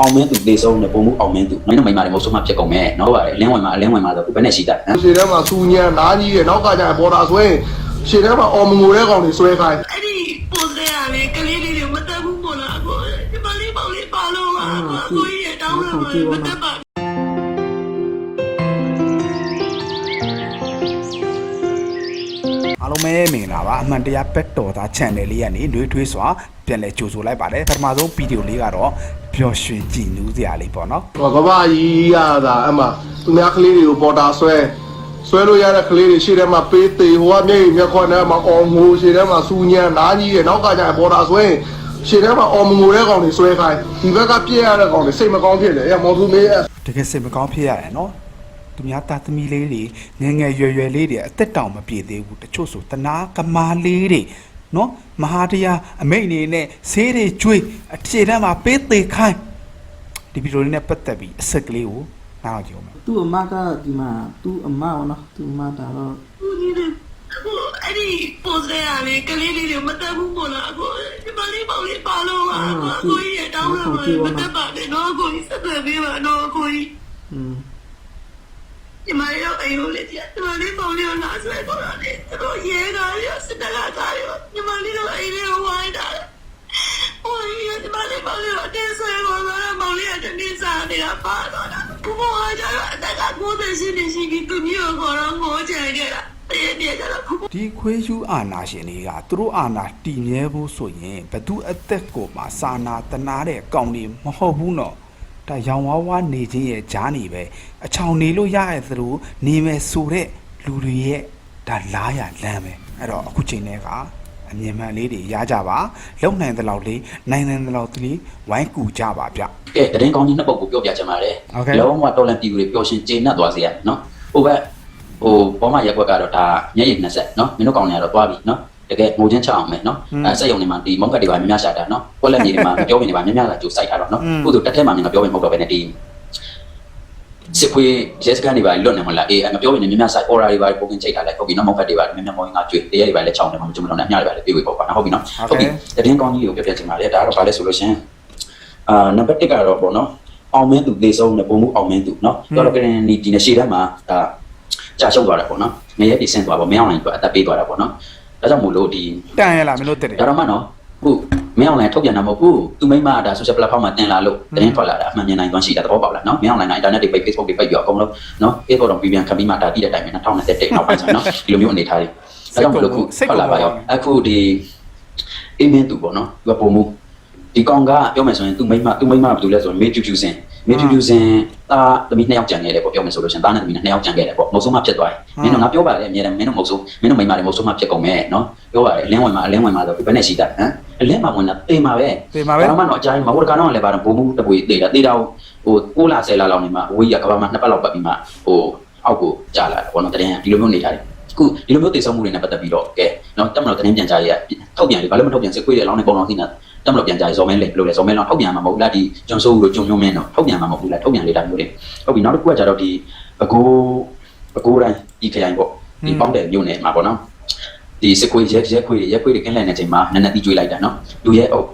အောင်မင်းသူတေဆုံးတယ်ပုံမှုအောင်မင်းသူမင်းတို့မိမတွေမဟုတ်ဆုံးမဖြစ်ကုန်မယ်နော်ဟုတ်ပါတယ်အလင်းဝင်မှာအလင်းဝင်မှာဆိုဘယ်နဲ့ရှိတတ်ဟမ်ရှေ့ထဲမှာစူညံနားကြီးရဲ့နောက်ကကျရင်ပေါ်တာဆွဲရင်ရှေ့ထဲမှာအော်မငိုတဲ့ကောင်တွေဆွဲခိုင်းအဲ့ဒီပိုစတဲ့ကလေကလေးလေးတွေမတက်ဘူးမို့လားကိုဒီမလေးပေါ့လေးပါလို့ပါကိုကြီးရဲ့တောင်းလာမှာမတက်ပါအားလုံးပဲမင်္ဂလာပါအမှန်တရားပက်တော်သား channel လေးကနေနှွေးထွေးစွာပြန်လဲကြိုဆိုလိုက်ပါတယ်ပထမဆုံးဗီဒီယိုလေးကတော့ ပျော်ရွှင်ကြည်နူးစရာလေးပေါ့နော်ဟောကဘာကြီးရတာအမှသူများကလေးတွေကိုပေါ်တာဆွဲဆွဲလို့ရတဲ့ကလေးတွေရှေ့ထဲမှာပေးသေးဟိုကမျက်ရည်မျက်ခွန်းထဲမှာအော်ငိုရှေ့ထဲမှာစူညံနားကြီးရဲ့နောက်ကကျရင်ပေါ်တာဆွဲရင်ရှေ့ထဲမှာအော်မငိုတဲ့ကောင်တွေဆွဲခိုင်းဒီဘက်ကပြည့်ရတဲ့ကောင်တွေစိတ်မကောင်းဖြစ်တယ်အဲမော်သူမေးအဲတကယ်စိတ်မကောင်းဖြစ်ရတယ်နော်သူများတာသမီလေးတွေငယ်ငယ်ရွယ်ရွယ်လေးတွေအသက်တောင်မပြည့်သေးဘူးတချို့ဆိုတနာကမာလေးတွေ နော်မဟာတရားအမိတ်အနေနဲ့ဆေးတွေကျွေးအထည်တန်းမှာပေးသေးခိုင်းဒီဗီဒီယိုလေးနဲ့ပတ်သက်ပြီးအဆက်ကလေးကိုနားအောင်ကြည့်အောင်မယ်သူ့အမကဒီမှာသူ့အမပေါ့နော်သူ့အမဒါတော့ကိုကြီးတွေကိုအဲ့ဒီပိုစတဲ့ကလေကလေးလေးတွေမတက်ဘူးမို့လားကိုဒီမလေးပေါ့လေးပါလို့ပါကိုကြီးရဲ့တောင်းလာမှာမတက်ပါနဲ့တော့ကိုကြီးဆက်သွယ်ပေးပါတော့ကိုကြီးอืมဒီမလေးတော့အိမ်ကိုလေ ဒီမလေးပေါ့လေးကိုလာဆွဲတော့တယ်သူတို့ရဲကားရောစစ်တပ်ကကားရောဒီမလေးတော့အိမ်လေးကိုဝိုင်းတာဟိုကြီးဒီမလေးပေါ့လေးတော့တင်းဆွဲတော့မောင်လေးကတနေ့စားနေတာပါတော့တာဘဘကကျတော့အတက်က90ရှိနေရှိပြီးသူမျိုးကိုတော့ငိုချင်ခဲ့တာတည့်တည့်ကျတော့ဘဒီခွေးယူအာနာရှင်တွေကသူတို့အာနာတည်မြဲဖို့ဆိုရင်ဘသူအသက်ကိုမှစာနာတနာတဲ့ကောင်တွေမဟုတ်ဘူးနော်ဒါရောင်ဝါးဝါနေခြင်းရဲ့ဂျားနေပဲအချောင်နေလို့ရရဲ့သလိုနေမယ်ဆိုတဲ့ လူတွေရဲ့ဒါလားရလမ်းပဲအဲ့တော့အခုချိန်တည်းကအမြင်မှန်လေးတွေရကြပါလုံနိုင်တဲ့လောက်လေးနိုင်နိုင်တဲ့လောက်လေးဝိုင်းကူကြပါဗျကဲတရင်ကောင်းကြီးနှစ်ပုတ်ကိုပြောပြချင်ပါတယ် Okay. လုံးဝတော်လန်ပြည်သူတွေပျော်ရှင်ကျေနပ်သွားစေရနော်ဟိုဘက်ဟိုပေါ်မရက်ွက်ကတော့ဒါမျက်ရည်နှစ်ဆက်နော်မင်းတို့ကောင်းနေရတော့သွားပြီနော်တကယ်ငိုချင်းချအောင်မယ်နော်အဲစက်ရုံတွေမှာဒီမောက်ကတ်တွေပါများများရှာတာနော်ကွက်လက်မြေတွေမှာပြောဝင်တွေပါများများလာကြိုစိုက်ထားတော့နော်ကိုသူတက်ထဲမှာမြင်တော့ပြောဝင်မဟုတ်တော့ဘဲနဲ့ဒီ စစ်ခွေးရဲစခန်းတွေပါလွတ်နေမလားအေးမပြောရင်လည်းမြန်မြန်ဆိုင် order တွေပါပုံကင်ချိန်ထားလိုက်ဟုတ်ပြီနော်မောက်ဖက်တွေပါမြန်မြန်မောင်းငါကြွေတရက်တွေပါလည်းချောင်းတယ်မကျွန်တော်လည်းအများတွေပါလည်းပြေးဝေပေါ့ပါနော်ဟုတ်ပြီနော်ဟုတ်ပြီတရင်ကောင်းကြီးကိုပြပြချင်ပါတယ်ဒါကတော့ဗာလဲဆိုလို့ရှင်အာနံပါတ်1ကတော့ပေါ့နော်အောင်မင်းသူနေဆုံးနဲ့ပုံမှုအောင်မင်းသူနော်တော်တော်ကရင်ဒီဒီနေ့ရှေ့တန်းမှာဒါကြာရှုံးသွားတာပေါ့နော်ငရဲပြီးဆင်းသွားပေါ့မင်းအောင်လိုင်းကအသက်ပေးသွားတာပေါ့နော်ဒါကြောင့်မို့လို့ဒီတန်ရလားမင်းတို့တက်တယ်ဒါတော့မှနော်ဟုတ် မင်းအောင်လိုင်းထုတ်ပြန်တာမဟုတ်ဘူးသူမိမဒါ social platform မှာတင်လာလို့တင်းထွက်လာတာအမှန်မြင်နိုင်သွားရှိတာသဘောပေါက်လားနော်မင်းအောင်လိုင်းက internet တွေပိတ် Facebook တွေပိတ်ပြီးတော့အကုန်လုံးနော် Facebook တော့ပြည်ပြန်ခံပြီးမှဒါတိတဲ့အတိုင်းပဲ2021နောက်ပိုင်းဆိုနော်ဒီလိုမျိုးအနေထားတွေဒါကြောင့်မို့လို့ခုထွက်လာပါရောအခုဒီအင်းမင်းသူပေါ့နော်သူကပုံမှုဒီကောင်ကပြောမယ်ဆိုရင်သူမိမသူမိမဘာလို့လဲဆိုရင်မေဖြူဖြူစင် မေဖြူဖြူစင်တာသမီးနှစ်ယောက်ကြံခဲ့တယ်ပေါ့ပြောမယ်ဆိုလို့ရှင်တာနဲ့သမီးနှစ်ယောက်ကြံခဲ့တယ်ပေါ့မုတ်ဆုံးမဖြစ်သွားတယ်မင်းတို့ငါပြောပါတယ်အမြဲတမ်းမင်းတို့မုတ်ဆုံးမင်းတို့မိမတွေမုတ်ဆုံးမဖြစ်ကုန်မယ်နော်ပြောပါတယ်အလင်းဝင်မှာအလင်းဝင်မှာဆိုဘယ်နဲ့ရှိတာဟမ်အလင်းမှာဝင်တာတေးမှာပဲတေးမှာပဲဒါမှမဟုတ်အကြိုင်းမဟုတ်တကတော့လည်းပါတော့ဘုံမှုတပွေတေးတာတေးတာဟို6လ10လလောက်နေမှာဝေးရကဘာမှနှစ်ပတ်လောက်ပတ်ပြီးမှဟိုအောက်ကိုကြာလာတယ်ပေါ့နော်တရင်ဒီလိုမျိုးနေထားတယ် ခုဒီလိုမျိုးတည်ဆုံမှုတွေနဲ့ပတ်သက်ပြီးတော့ကဲနော်တက်မလို့တရင်ပြန်ကြရထုတ်ပြန်လေဘာလို့မထုတ်ပြန်စစ်ခွေးတယ်လောင်းနေပုံလောင်းသိနေတာတက်မလို့ပြန်ကြရဇော်မဲလေဘယ်လိုလဲဇော်မဲလောထုတ်ပြန်မှာမဟုတ်လားဒီကျွန်းစိုးဦးတို့ကျွန်းညုံမင်းတော့ထုတ်ပြန်မှာမဟုတ်ဘူးလားထုတ်ပြန်လေတာမျိုးတွေဟုတ်ပြီနောက်တစ်ခုကကြတော့ဒီဘကိုးဘကိုးတိုင်းဒီခရိုင်ပေါ့ဒီပေါင်းတယ်မြို့နယ်မှာပေါ့နော်ဒီစကွေရက်ရက်ခွေးရက်ခွေးတွေကင်းလှည့်နေချိန်မှာနည်းနည်းတီးကျွေးလိုက်တာနော်လူရဲ့အုပ်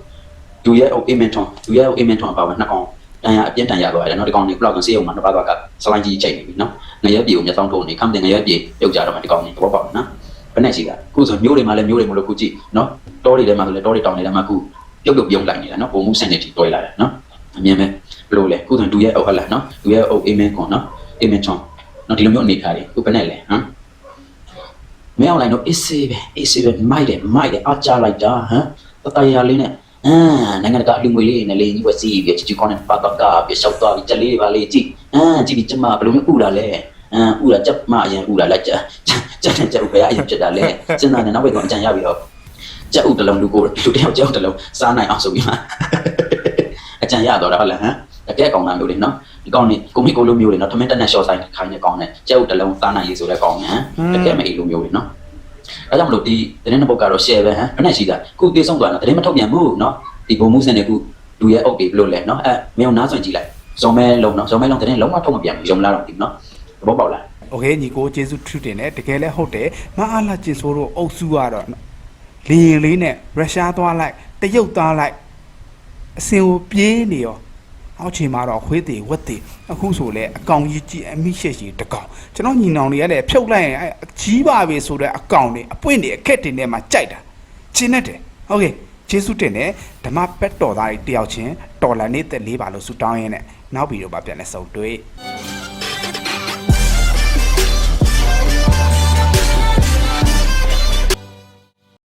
လူရဲ့အုပ်အေမင်ထွန်လူရဲ့အုပ်အေမင်ထွန်အပါဝင်နှစ်ကောင်တန်ရအပြင်းတန်ရသွားတယ်နော်ဒီကောင်နေဘလောက်ကဆေးရုံမှာနှစ်ပါးသွားကစလိုင်းကြီးချိန်နေပြီနော် ငရဲပြေကိုမျက်စောင်းထုံးနေခမ်တင်ငရဲပြေပြုတ်ကြတော့မှဒီကောင်နေတော့ပေါ့နော်ဘယ်နဲ့ရှိတာခုဆိုမျိုးတွေမှာလည်းမျိုးတွေမလို့ခုကြည့်နော်တောတွေထဲမှာဆိုလည်းတောတွေတောင်တွေထဲမှာခုပြုတ်ပြုတ်ပြုံးလိုက်နေတာနော်ပုံမှုစင်နေတီတွဲလာတယ်နော်အမြင်ပဲဘယ်လိုလဲခုဆိုဒူရဲ့အုပ်ဟတ်လာနော်ဒူရဲ့အုပ်အေးမင်းကွန်နော်အေးမင်းချွန်နော်ဒီလိုမျိုးအနေထားတွေခုဘယ်နဲ့လဲဟမ်မင်းအောင်လိုက်တော့အေးစေးပဲအေးစေးပဲမိုက်တယ်မိုက်တယ်အားကြလိုက်တာဟမ်တတရလေးနဲ့အမ်နိုင်ငံတကာလူငွေလေးနဲ့လေကြီးဝစီပြီးချီချီကောင်းနဲ့ပါပါကပြီးရှောက်သွားပြီးကြက်လေးတွေပါလေးကြည့်အမ်ကြည့်ပြီးကျမဘယ်လိုမျိုးဥလာလဲ အမ်ဥလာကြက်မအရင်ဥလာလိုက်ကြက်ကြက်နဲ့ကြက်ဥပဲအရင်ဖြစ်တာလဲစဉ်းစားနေနောက်ဘက်ကအကြံရပြီးတော့ကြက်ဥတစ်လုံးလူကိုလူတစ်ယောက်ကြက်ဥတစ်လုံးစားနိုင်အောင်ဆိုပြီးမှအကြံရတော့တာဟုတ်လားဟမ်တကယ်ကောင်းတာမျိုးတွေနော်ဒီကောင်းနေကိုမိကိုလိုမျိုးတွေနော်ထမင်းတက်နဲ့ရှော့ဆိုင်ခိုင်းနေကောင်းတယ်ကြက်ဥတစ်လုံးစားနိုင်ရေးဆိုလဲကောင်းတယ်ဟမ်တကယ်မအေးလိုမျိုးတွေနော်အဲကြောင့်မလို့ဒီတင်းတဲ့ပုတ်ကတော့ share ပဲဟမ်ဘယ်နဲ့ရှိတာခုတေးဆုံးသွားတော့တင်းမထုတ်ပြန်ဘူးနော်ဒီဘုံမှုစင်တဲ့ခုလူရဲ့အုပ်တွေဘလို့လဲနော်အဲမင်းနားဆွင်ကြည့်လိုက်ဇုံမဲလုံးနော်ဇုံမဲလုံးတင်းလုံးဝထုတ်မပြန်ဘူးယုံလာတော့ဒီနော်သ ဘောပေါက်လား โอเคညီကိုကျေးဇူးထူးတင်တယ်တကယ်လဲဟုတ်တယ်မအားလာကျင်ဆိုးတို့အုပ်စုကတော့လီရင်လေးနဲ့ရုရှားသွားလိုက်တရုတ်သွားလိုက်အစင်ကိုပြေးနေရော အောက်ခြေမှာတော့ခွေးသေးဝက်သေးအခုဆိုလဲအကောင်ကြီးကြီးအမိရှက်ရှိတကောင်ကျွန်တော်ညီနောင်တွေကလည်းဖြုတ်လိုက်ရင်အကြီးပါပဲဆိုတဲ့အကောင်တွေအပွင့်တွေအခက်တွေနဲ့မှကြိုက်တာချင်းနဲ့တယ်ဟုတ်ကဲ့ကျေးဇူးတင်တယ်ဓမ္မပက်တော်သားတွေတယောက်ချင်းတော်လန်နေတဲ့လေးပါလို့ဆုတောင်းရင်းနဲ့နောက်ဗီဒီယိုမှာပြန်လဲဆုံတွေ့